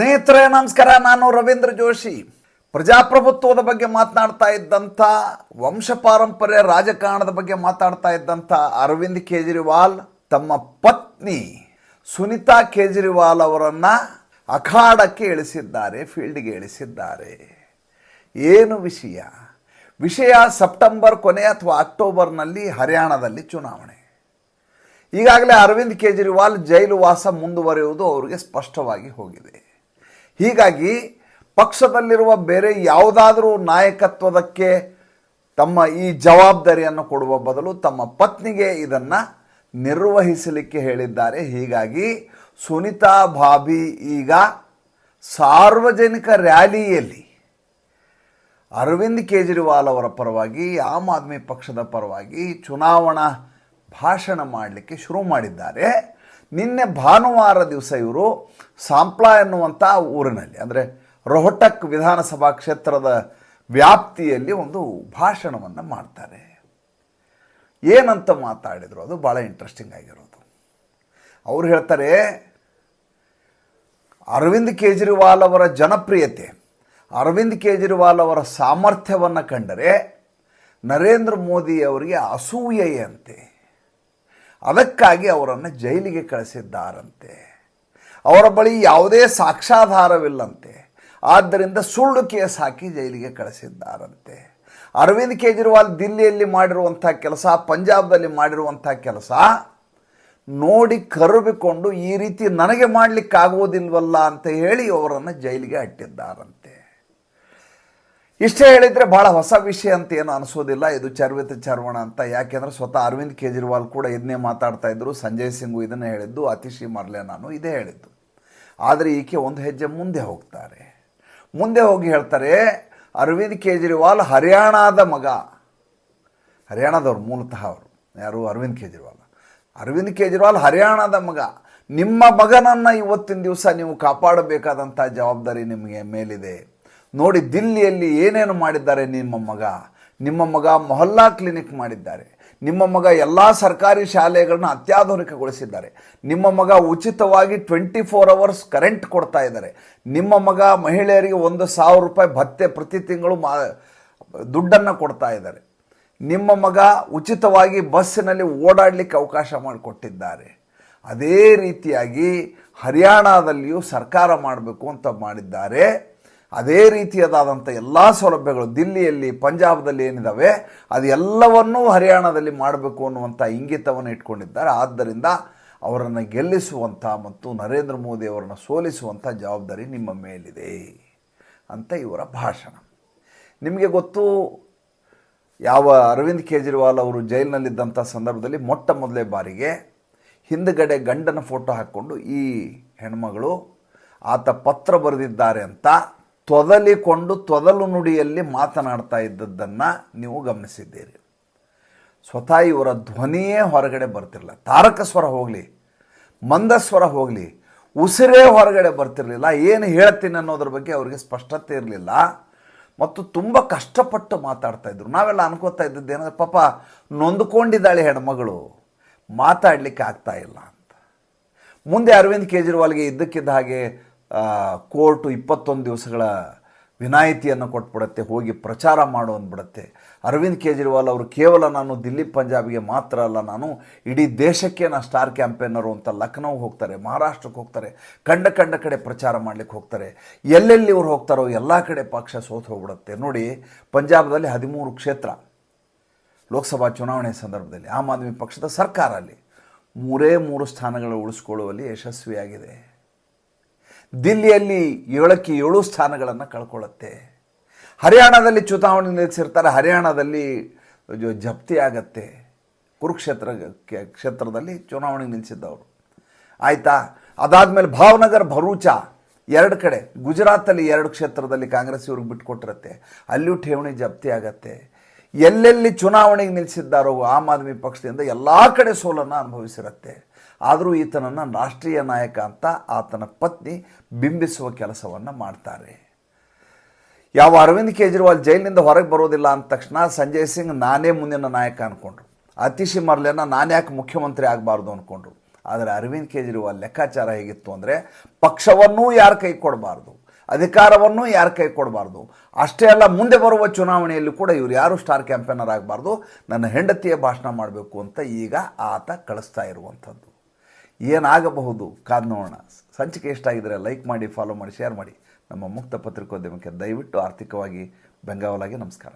ಸ್ನೇಹಿತರೆ, ನಮಸ್ಕಾರ. ನಾನು ರವೀಂದ್ರ ಜೋಶಿ. ಪ್ರಜಾಪ್ರಭುತ್ವದ ಬಗ್ಗೆ ಮಾತನಾಡ್ತಾ ಇದ್ದಂಥ ವಂಶ ಪಾರಂಪರ್ಯ ರಾಜಕಾರಣದ ಬಗ್ಗೆ ಮಾತಾಡ್ತಾ ಇದ್ದಂಥ ಅರವಿಂದ್ ಕೇಜ್ರಿವಾಲ್, ತಮ್ಮ ಪತ್ನಿ ಸುನಿತಾ ಕೇಜ್ರಿವಾಲ್ ಅವರನ್ನ ಅಖಾಡಕ್ಕೆ ಇಳಿಸಿದ್ದಾರೆ, ಫೀಲ್ಡ್ಗೆ ಇಳಿಸಿದ್ದಾರೆ. ಏನು ವಿಷಯ? ವಿಷಯ ಸೆಪ್ಟೆಂಬರ್ ಕೊನೆ ಅಥವಾ ಅಕ್ಟೋಬರ್ನಲ್ಲಿ ಹರಿಯಾಣದಲ್ಲಿ ಚುನಾವಣೆ. ಈಗಾಗಲೇ ಅರವಿಂದ್ ಕೇಜ್ರಿವಾಲ್ ಜೈಲು ವಾಸ ಮುಂದುವರಿಯುವುದು ಅವರಿಗೆ ಸ್ಪಷ್ಟವಾಗಿ ಹೋಗಿದೆ. ಹೀಗಾಗಿ ಪಕ್ಷದಲ್ಲಿರುವ ಬೇರೆ ಯಾವುದಾದರೂ ನಾಯಕತ್ವದಕ್ಕೆ ತಮ್ಮ ಈ ಜವಾಬ್ದಾರಿಯನ್ನು ಕೊಡುವ ಬದಲು ತಮ್ಮ ಪತ್ನಿಗೆ ಇದನ್ನು ನಿರ್ವಹಿಸಲಿಕ್ಕೆ ಹೇಳಿದ್ದಾರೆ. ಹೀಗಾಗಿ ಸುನಿತಾ ಭಾಬಿ ಈಗ ಸಾರ್ವಜನಿಕ ರ್ಯಾಲಿಯಲ್ಲಿ ಅರವಿಂದ್ ಕೇಜ್ರಿವಾಲ್ ಅವರ ಪರವಾಗಿ, ಆಮ್ ಆದ್ಮಿ ಪಕ್ಷದ ಪರವಾಗಿ ಚುನಾವಣಾ ಭಾಷಣ ಮಾಡಲಿಕ್ಕೆ ಶುರು ಮಾಡಿದ್ದಾರೆ. ನಿನ್ನೆ ಭಾನುವಾರ ದಿವಸ ಇವರು ಸಾಂಪ್ಲಾ ಎನ್ನುವಂಥ ಊರಿನಲ್ಲಿ, ಅಂದರೆ ರೋಹಟಕ್ ವಿಧಾನಸಭಾ ಕ್ಷೇತ್ರದ ವ್ಯಾಪ್ತಿಯಲ್ಲಿ ಒಂದು ಭಾಷಣವನ್ನು ಮಾಡ್ತಾರೆ. ಏನಂತ ಮಾತಾಡಿದರು ಅದು ಭಾಳ ಇಂಟ್ರೆಸ್ಟಿಂಗ್ ಆಗಿರೋದು. ಅವ್ರು ಹೇಳ್ತಾರೆ, ಅರವಿಂದ್ ಕೇಜ್ರಿವಾಲ್ ಅವರ ಜನಪ್ರಿಯತೆ, ಅರವಿಂದ್ ಕೇಜ್ರಿವಾಲ್ ಅವರ ಸಾಮರ್ಥ್ಯವನ್ನು ಕಂಡರೆ ನರೇಂದ್ರ ಮೋದಿ ಅವರಿಗೆ ಅಸೂಯೆಯಂತೆ. ಅದಕ್ಕಾಗಿ ಅವರನ್ನು ಜೈಲಿಗೆ ಕಳಿಸಿದ್ದಾರಂತೆ. ಅವರ ಬಳಿ ಯಾವುದೇ ಸಾಕ್ಷಾಧಾರವಿಲ್ಲಂತೆ ಆದ್ದರಿಂದ ಸುಳ್ಳು ಕೇಸ್ ಹಾಕಿ ಜೈಲಿಗೆ ಕಳಿಸಿದ್ದಾರಂತೆ. ಅರವಿಂದ್ ಕೇಜ್ರಿವಾಲ್ ದಿಲ್ಲಿಯಲ್ಲಿ ಮಾಡಿರುವಂಥ ಕೆಲಸ, ಪಂಜಾಬ್ದಲ್ಲಿ ಮಾಡಿರುವಂಥ ಕೆಲಸ, ನೋಡಿ ಕರುಬಿಕೊಂಡು ಈ ರೀತಿ ನನಗೆ ಮಾಡಲಿಕ್ಕಾಗುವುದಿಲ್ವಲ್ಲ ಅಂತ ಹೇಳಿ ಅವರನ್ನು ಜೈಲಿಗೆ ಅಟ್ಟಿದ್ದಾರಂತೆ. ಇಷ್ಟೇ ಹೇಳಿದರೆ ಭಾಳ ಹೊಸ ವಿಷಯ ಅಂತ ಏನು ಅನಿಸೋದಿಲ್ಲ. ಇದು ಚರ್ವಿತ ಚರ್ವಣ ಅಂತ. ಯಾಕೆಂದರೆ ಸ್ವತಃ ಅರವಿಂದ್ ಕೇಜ್ರಿವಾಲ್ ಕೂಡ ಇದನ್ನೇ ಮಾತಾಡ್ತಾ ಇದ್ರು. ಸಂಜಯ್ ಸಿಂಗು ಇದನ್ನೇ ಹೇಳಿದ್ದು. ಅತಿಶಿ ಮರ್ಲೆ ನಾನು ಇದೇ ಹೇಳಿದ್ದು. ಆದರೆ ಈಕೆ ಒಂದು ಹೆಜ್ಜೆ ಮುಂದೆ ಹೋಗ್ತಾರೆ. ಮುಂದೆ ಹೋಗಿ ಹೇಳ್ತಾರೆ, ಅರವಿಂದ್ ಕೇಜ್ರಿವಾಲ್ ಹರಿಯಾಣದ ಮಗ. ಹರಿಯಾಣದವ್ರು ಮೂಲತಃ ಅವರು. ಯಾರು? ಅರವಿಂದ್ ಕೇಜ್ರಿವಾಲ್. ಅರವಿಂದ್ ಕೇಜ್ರಿವಾಲ್ ಹರಿಯಾಣದ ಮಗ. ನಿಮ್ಮ ಮಗನನ್ನು ಇವತ್ತಿನ ದಿವಸ ನೀವು ಕಾಪಾಡಬೇಕಾದಂಥ ಜವಾಬ್ದಾರಿ ನಿಮಗೆ ಮೇಲಿದೆ. ನೋಡಿ ದಿಲ್ಲಿಯಲ್ಲಿ ಏನೇನು ಮಾಡಿದ್ದಾರೆ ನಿಮ್ಮ ಮಗ? ನಿಮ್ಮ ಮಗ ಮೊಹಲ್ಲಾ ಕ್ಲಿನಿಕ್ ಮಾಡಿದ್ದಾರೆ. ನಿಮ್ಮ ಮಗ ಎಲ್ಲ ಸರ್ಕಾರಿ ಶಾಲೆಗಳನ್ನ ಅತ್ಯಾಧುನಿಕಗೊಳಿಸಿದ್ದಾರೆ. ನಿಮ್ಮ ಮಗ ಉಚಿತವಾಗಿ ಟ್ವೆಂಟಿ ಫೋರ್ ಅವರ್ಸ್ ಕರೆಂಟ್ ಕೊಡ್ತಾ ಇದ್ದಾರೆ. ನಿಮ್ಮ ಮಗ ಮಹಿಳೆಯರಿಗೆ ಒಂದು ಸಾವಿರ ರೂಪಾಯಿ ಭತ್ತೆ ಪ್ರತಿ ತಿಂಗಳು ಮಾ, ದುಡ್ಡನ್ನು ಕೊಡ್ತಾ ಇದ್ದಾರೆ. ನಿಮ್ಮ ಮಗ ಉಚಿತವಾಗಿ ಬಸ್ಸಿನಲ್ಲಿ ಓಡಾಡಲಿಕ್ಕೆ ಅವಕಾಶ ಮಾಡಿಕೊಟ್ಟಿದ್ದಾರೆ. ಅದೇ ರೀತಿಯಾಗಿ ಹರಿಯಾಣದಲ್ಲಿಯೂ ಸರ್ಕಾರ ಮಾಡಬೇಕು ಅಂತ ಮಾಡಿದ್ದಾರೆ. ಅದೇ ರೀತಿಯದಾದಂಥ ಎಲ್ಲ ಸೌಲಭ್ಯಗಳು ದಿಲ್ಲಿಯಲ್ಲಿ, ಪಂಜಾಬ್ದಲ್ಲಿ ಏನಿದ್ದಾವೆ ಅದೆಲ್ಲವನ್ನೂ ಹರಿಯಾಣದಲ್ಲಿ ಮಾಡಬೇಕು ಅನ್ನುವಂಥ ಇಂಗಿತವನ್ನು ಇಟ್ಕೊಂಡಿದ್ದಾರೆ. ಆದ್ದರಿಂದ ಅವರನ್ನು ಗೆಲ್ಲಿಸುವಂಥ ಮತ್ತು ನರೇಂದ್ರ ಮೋದಿ ಅವರನ್ನು ಸೋಲಿಸುವಂಥ ಜವಾಬ್ದಾರಿ ನಿಮ್ಮ ಮೇಲಿದೆ ಅಂತ ಇವರ ಭಾಷಣ. ನಿಮಗೆ ಗೊತ್ತು, ಯಾವ ಅರವಿಂದ್ ಕೇಜ್ರಿವಾಲ್ ಅವರು ಜೈಲಿನಲ್ಲಿದ್ದಂಥ ಸಂದರ್ಭದಲ್ಲಿ ಮೊಟ್ಟ ಮೊದಲೇ ಬಾರಿಗೆ ಹಿಂದುಗಡೆ ಗಂಡನ ಫೋಟೋ ಹಾಕ್ಕೊಂಡು, ಈ ಹೆಣ್ಮಗಳು ಆತ ಪತ್ರ ಬರೆದಿದ್ದಾರೆ ಅಂತ ತೊದಲಿಕೊಂಡು ತೊದಲು ನುಡಿಯಲ್ಲಿ ಮಾತನಾಡ್ತಾ ಇದ್ದದ್ದನ್ನು ನೀವು ಗಮನಿಸಿದ್ದೀರಿ. ಸ್ವತಃ ಇವರ ಧ್ವನಿಯೇ ಹೊರಗಡೆ ಬರ್ತಿರಲಿಲ್ಲ. ತಾರಕ ಸ್ವರ ಹೋಗಲಿ, ಮಂದಸ್ವರ ಹೋಗಲಿ, ಉಸಿರೇ ಹೊರಗಡೆ ಬರ್ತಿರಲಿಲ್ಲ. ಏನು ಹೇಳ್ತೀನಿ ಅನ್ನೋದ್ರ ಬಗ್ಗೆ ಅವರಿಗೆ ಸ್ಪಷ್ಟತೆ ಇರಲಿಲ್ಲ. ಮತ್ತು ತುಂಬ ಕಷ್ಟಪಟ್ಟು ಮಾತಾಡ್ತಾ ಇದ್ರು. ನಾವೆಲ್ಲ ಅನ್ಕೋತಾ ಇದ್ದದ್ದು ಏನಂದ್ರೆ, ಪಾಪ, ನೊಂದ್ಕೊಂಡಿದ್ದಾಳೆ ಹೆಣ್ಮಗಳು, ಮಾತಾಡಲಿಕ್ಕೆ ಆಗ್ತಾ ಇಲ್ಲ ಅಂತ. ಮುಂದೆ ಅರವಿಂದ್ ಕೇಜ್ರಿವಾಲ್ಗೆ ಇದ್ದಕ್ಕಿದ್ದ ಹಾಗೆ ಕೋರ್ಟು ಇಪ್ಪತ್ತೊಂದು ದಿವಸಗಳ ವಿನಾಯಿತಿಯನ್ನು ಕೊಟ್ಬಿಡುತ್ತೆ, ಹೋಗಿ ಪ್ರಚಾರ ಮಾಡು ಅಂದ್ಬಿಡುತ್ತೆ. ಅರವಿಂದ್ ಕೇಜ್ರಿವಾಲ್ ಅವರು ಕೇವಲ ನಾನು ದಿಲ್ಲಿ ಪಂಜಾಬ್ಗೆ ಮಾತ್ರ ಅಲ್ಲ, ನಾನು ಇಡೀ ದೇಶಕ್ಕೆ ನಾನು ಸ್ಟಾರ್ ಕ್ಯಾಂಪೇನರು ಅಂತ ಲಕ್ನೋ ಹೋಗ್ತಾರೆ, ಮಹಾರಾಷ್ಟ್ರಕ್ಕೆ ಹೋಗ್ತಾರೆ ಕಂಡ ಕಂಡ ಕಡೆ ಪ್ರಚಾರ ಮಾಡಲಿಕ್ಕೆ ಹೋಗ್ತಾರೆ. ಎಲ್ಲೆಲ್ಲಿ ಇವ್ರು ಹೋಗ್ತಾರೋ ಎಲ್ಲ ಕಡೆ ಪಕ್ಷ ಸೋತು ಹೋಗ್ಬಿಡುತ್ತೆ. ನೋಡಿ, ಪಂಜಾಬ್ದಲ್ಲಿ ಹದಿಮೂರು ಕ್ಷೇತ್ರ, ಲೋಕಸಭಾ ಚುನಾವಣೆ ಸಂದರ್ಭದಲ್ಲಿ, ಆಮ್ ಆದ್ಮಿ ಪಕ್ಷದ ಸರ್ಕಾರ ಅಲ್ಲಿ, ಮೂರೇ ಮೂರು ಸ್ಥಾನಗಳು ಉಳಿಸ್ಕೊಳ್ಳುವಲ್ಲಿ ಯಶಸ್ವಿಯಾಗಿದೆ. ದಿಲ್ಲಿಯಲ್ಲಿ ಏಳಕ್ಕೆ ಏಳು ಸ್ಥಾನಗಳನ್ನು ಕಳ್ಕೊಳ್ಳುತ್ತೆ. ಹರಿಯಾಣದಲ್ಲಿ ಚುನಾವಣೆ ನಿಲ್ಲಿಸಿರ್ತಾರೆ ಹರಿಯಾಣದಲ್ಲಿ ಜಪ್ತಿ ಆಗತ್ತೆ. ಕುರುಕ್ಷೇತ್ರ ಕ್ಷೇತ್ರದಲ್ಲಿ ಚುನಾವಣೆ ನಿಲ್ಲಿಸಿದ್ದವರು ಆಯಿತಾ? ಅದಾದಮೇಲೆ ಭಾವನಗರ್, ಭರೂಚ, ಎರಡು ಕಡೆ, ಗುಜರಾತಲ್ಲಿ ಎರಡು ಕ್ಷೇತ್ರದಲ್ಲಿ ಕಾಂಗ್ರೆಸ್ ಇವ್ರಿಗೆ ಬಿಟ್ಕೊಟ್ಟಿರುತ್ತೆ. ಅಲ್ಲಿಯೂ ಠೇವಣಿ ಜಪ್ತಿ ಆಗತ್ತೆ. ಎಲ್ಲೆಲ್ಲಿ ಚುನಾವಣೆಗೆ ನಿಲ್ಲಿಸಿದ್ದಾರೋ ಆಮ್ ಆದ್ಮಿ ಪಕ್ಷದಿಂದ ಎಲ್ಲ ಕಡೆ ಸೋಲನ್ನು ಅನುಭವಿಸಿರುತ್ತೆ. ಆದರೂ ಈತನನ್ನು ರಾಷ್ಟ್ರೀಯ ನಾಯಕ ಅಂತ ಆತನ ಪತ್ನಿ ಬಿಂಬಿಸುವ ಕೆಲಸವನ್ನು ಮಾಡ್ತಾರೆ. ಯಾವ ಅರವಿಂದ್ ಕೇಜ್ರಿವಾಲ್ ಜೈಲಿನಿಂದ ಹೊರಗೆ ಬರೋದಿಲ್ಲ ಅಂದ ತಕ್ಷಣ ಸಂಜಯ್ ಸಿಂಗ್ ನಾನೇ ಮುಂದಿನ ನಾಯಕ ಅಂದ್ಕೊಂಡ್ರು ಅತಿಶಿ ಮರ್ಲೆನ ನಾನು ಯಾಕೆ ಮುಖ್ಯಮಂತ್ರಿ ಆಗಬಾರ್ದು ಅಂದ್ಕೊಂಡ್ರು ಆದರೆ ಅರವಿಂದ್ ಕೇಜ್ರಿವಾಲ್ ಲೆಕ್ಕಾಚಾರ ಹೇಗಿತ್ತು ಅಂದರೆ ಪಕ್ಷವನ್ನೂ ಯಾರು ಕೈ ಕೊಡಬಾರ್ದು, ಅಧಿಕಾರವನ್ನು ಯಾರು ಕೈ ಕೊಡಬಾರ್ದು, ಅಷ್ಟೇ ಅಲ್ಲ ಮುಂದೆ ಬರುವ ಚುನಾವಣೆಯಲ್ಲಿ ಕೂಡ ಇವರು ಯಾರು ಸ್ಟಾರ್ ಕ್ಯಾಂಪೇನರ್ ಆಗಬಾರ್ದು, ನನ್ನ ಹೆಂಡತಿಯ ಭಾಷಣ ಮಾಡಬೇಕು ಅಂತ ಈಗ ಆತ ಕಳಿಸ್ತಾ ಇರುವಂಥದ್ದು. ಏನಾಗಬಹುದು? ಕಾದ್ ನೋಡೋಣ. ಸಂಚಿಕೆ ಎಷ್ಟಾಗಿದ್ರೆ ಲೈಕ್ ಮಾಡಿ ಫಾಲೋ ಮಾಡಿ ಶೇರ್ ಮಾಡಿ. ನಮ್ಮ ಮುಕ್ತ ಪತ್ರಿಕೋದ್ಯಮಕ್ಕೆ ದಯವಿಟ್ಟು ಆರ್ಥಿಕವಾಗಿ ಬೆಂಗಾವಲಾಗಿ ನಮಸ್ಕಾರ.